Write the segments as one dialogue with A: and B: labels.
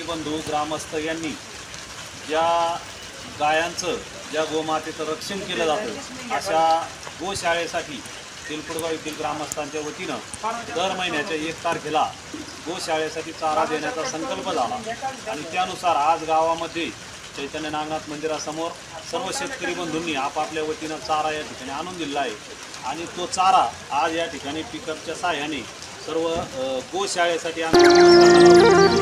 A: शेतकरी बंधू ग्रामस्थ यांनी ज्या गायांचं ज्या गोमातेचं रक्षण केलं जातं अशा गोशाळेसाठी तिलपुडगाव येथील ग्रामस्थांच्या वतीनं दर महिन्याच्या एक तारखेला गोशाळेसाठी चारा देण्याचा संकल्प झाला. आणि त्यानुसार आज गावामध्ये चैतन्य नागनाथ मंदिरासमोर सर्व शेतकरी बंधूंनी आपापल्या वतीनं चारा या ठिकाणी आणून दिला आहे. आणि तो चारा आज या ठिकाणी पिकअपच्या साह्याने सर्व गोशाळेसाठी आम्ही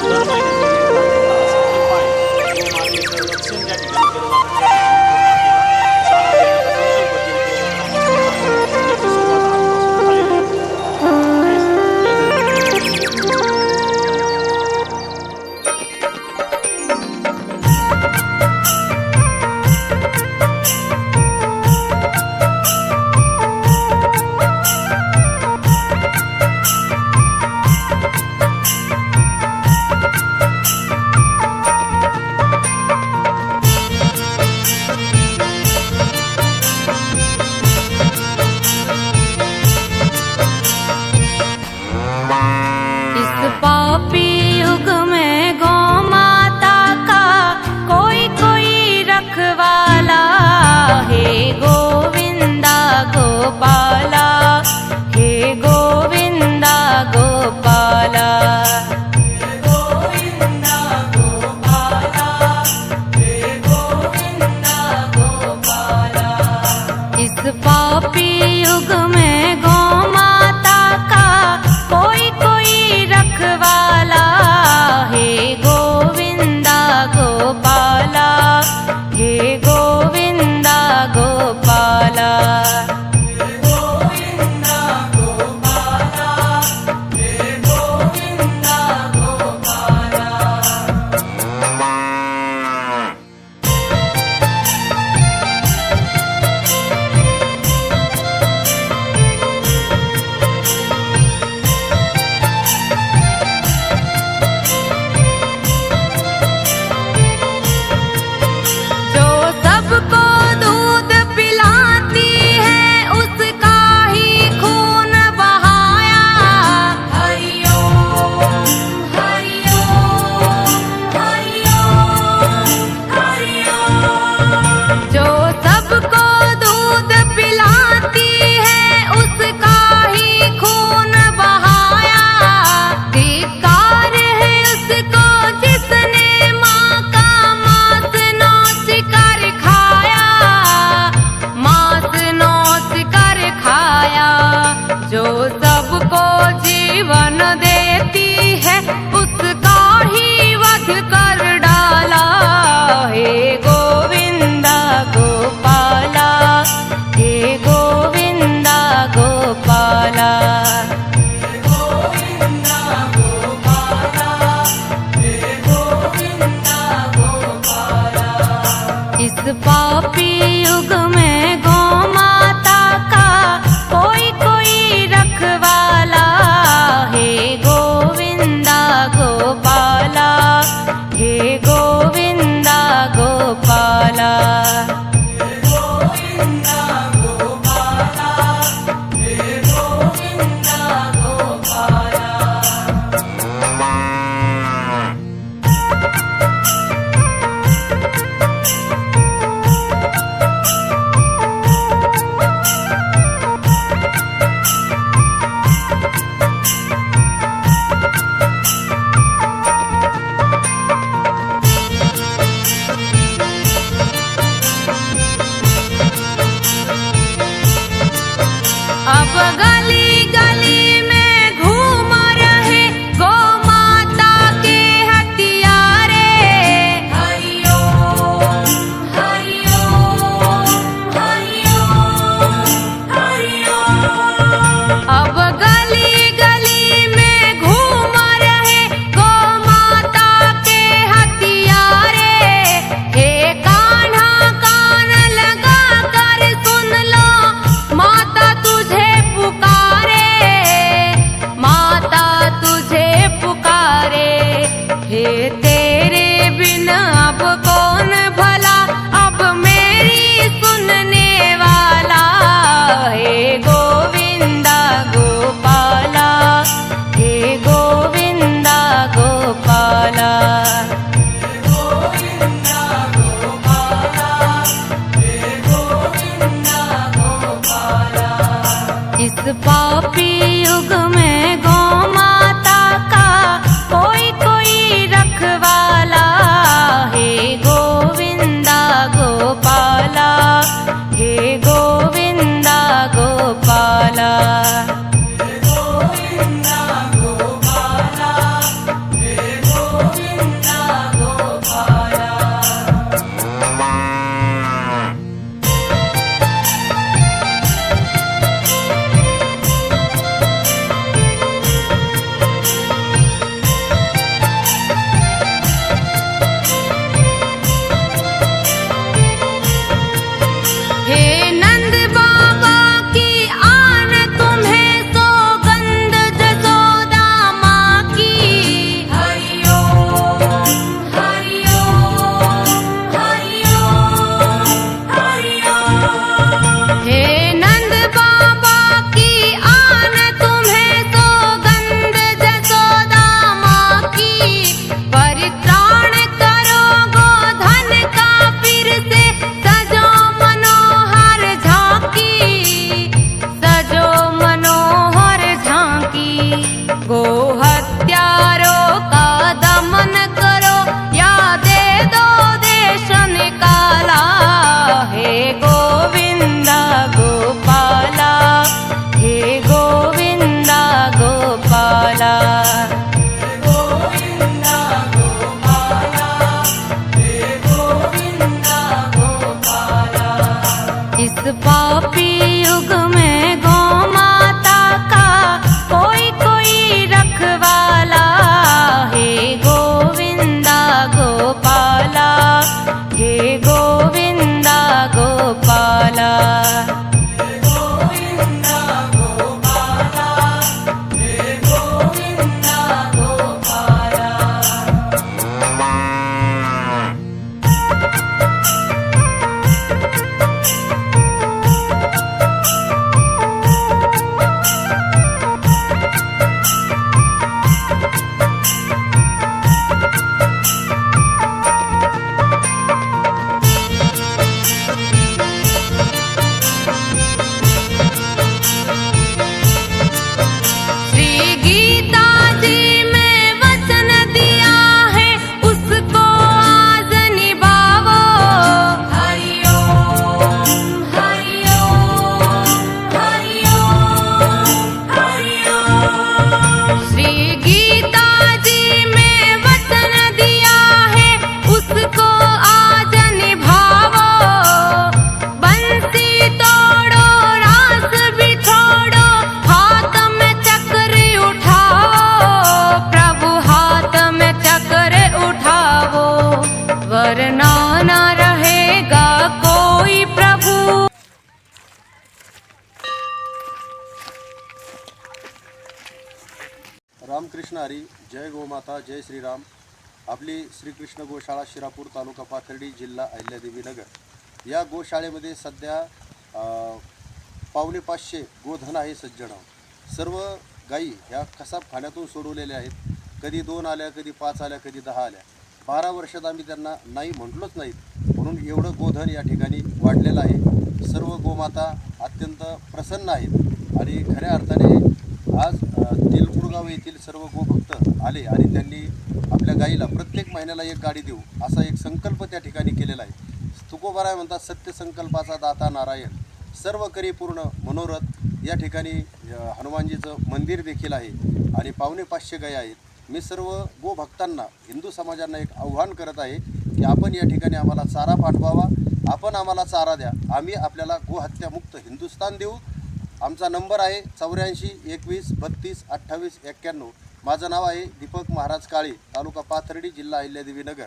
B: रामकृष्ण हरी जय गोमाता जय श्रीराम. आपली श्रीकृष्ण गोशाळा शिरापूर तालुका पाथर्डी जिल्हा अहिल्यादेवी नगर या गोशाळेमध्ये सध्या अ, पावणे पाचशे गोधन आहे सज्जन. सर्व गायी ह्या कसा खाण्यातून सोडवलेल्या आहेत? कधी दोन आल्या कधी पाच आल्या कधी दहा आल्या? बारा वर्षात आम्ही त्यांना नाही म्हटलोच नाहीत. म्हणून एवढं गोधन या ठिकाणी वाढलेलं आहे. सर्व गोमाता अत्यंत प्रसन्न आहेत. आणि खऱ्या अर्थाने आज अ, तिलकुडगाव येथील सर्व गोभक्त आले आणि त्यांनी आपल्या गाईला प्रत्येक महिन्याला एक गाडी देऊ असा एक संकल्प त्या ठिकाणी केलेला आहे. तुकोबाराय म्हणतात सत्य संकल्पाचा दाता नारायण. सर्व करी पूर्ण मनोरथ या ठिकाणी हनुमानजीचं मंदिर देखील आहे आणि पावणे पाचशे गायी आहेत. मी सर्व गोभक्तांना हिंदू समाजांना एक आव्हान करत आहे की आपण या ठिकाणी आम्हाला चारा पाठवावा आपण आम्हाला चारा द्या आम्ही आपल्याला गोहत्यामुक्त हिंदुस्तान देऊ आमचा नंबर आहे चौऱ्याऐंशी एकवीस बत्तीस अठ्ठावीस एक्क्याण्णव. माझं नाव आहे दीपक महाराज काळे तालुका पाथर्डी जिल्हा अहिल्यादेवीनगर.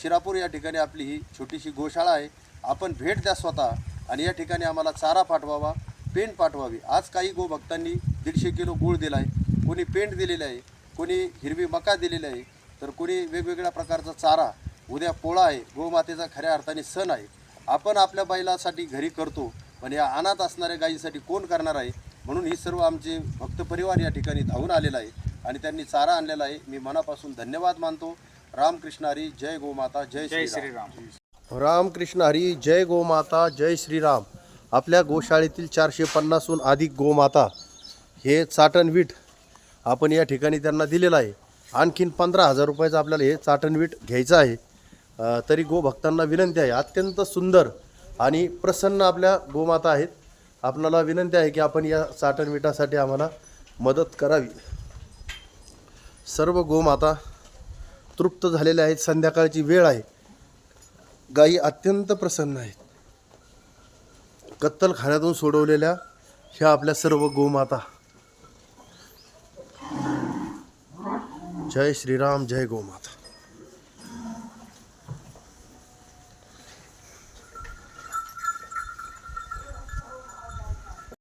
B: शिरापूर या ठिकाणी आपली ही छोटीशी गोशाळा आहे. आपण भेट द्या स्वतः आणि या ठिकाणी आम्हाला चारा पाठवावा पेंट पाठवावी. आज काही गोभक्तांनी दीडशे किलो गूळ दिला आहे कोणी पेंट दिलेलं आहे कोणी हिरवी मका दिलेली आहे तर कोणी वेगवेगळ्या प्रकारचा चारा उद्या पोळा आहे गोमातेचा खऱ्या अर्थाने सण आहे. आपण आपल्या बैलासाठी घरी करतो पण या अनाथ असणाऱ्या गायीसाठी कोण करणार आहे? म्हणून ही सर्व आमचे भक्त परिवार या ठिकाणी धावून आलेला आहे आणि त्यांनी चारा आणलेला आहे. मी मनापासून धन्यवाद मानतो. रामकृष्ण हरी जय गोमाता जय
A: जय
B: श्रीराम. रामकृष्ण हरी जय गोमाता जय श्रीराम आपल्या गोशाळेतील चारशे पन्नासहून अधिक गोमाता हे चाटण वीट आपण या ठिकाणी त्यांना दिलेलं आहे. आणखीन पंधरा हजार रुपयाचं आपल्याला हे चाटण वीट घ्यायचं आहे. तरी गोभक्तांना विनंती आहे. अत्यंत सुंदर आणि प्रसन्न आपल्या गोमाता आहेत. आपणाला विनंती आहे की आपण या चाटण विटासाठी आम्हाला मदत करावी. सर्व गोमाता तृप्त झालेल्या आहेत. संध्याकाळची वेळ आहे. गायी अत्यंत प्रसन्न आहेत. कत्तलखान्यातून सोडवलेल्या ह्या आपल्या सर्व गोमाता. जय श्रीराम जय गोमाता.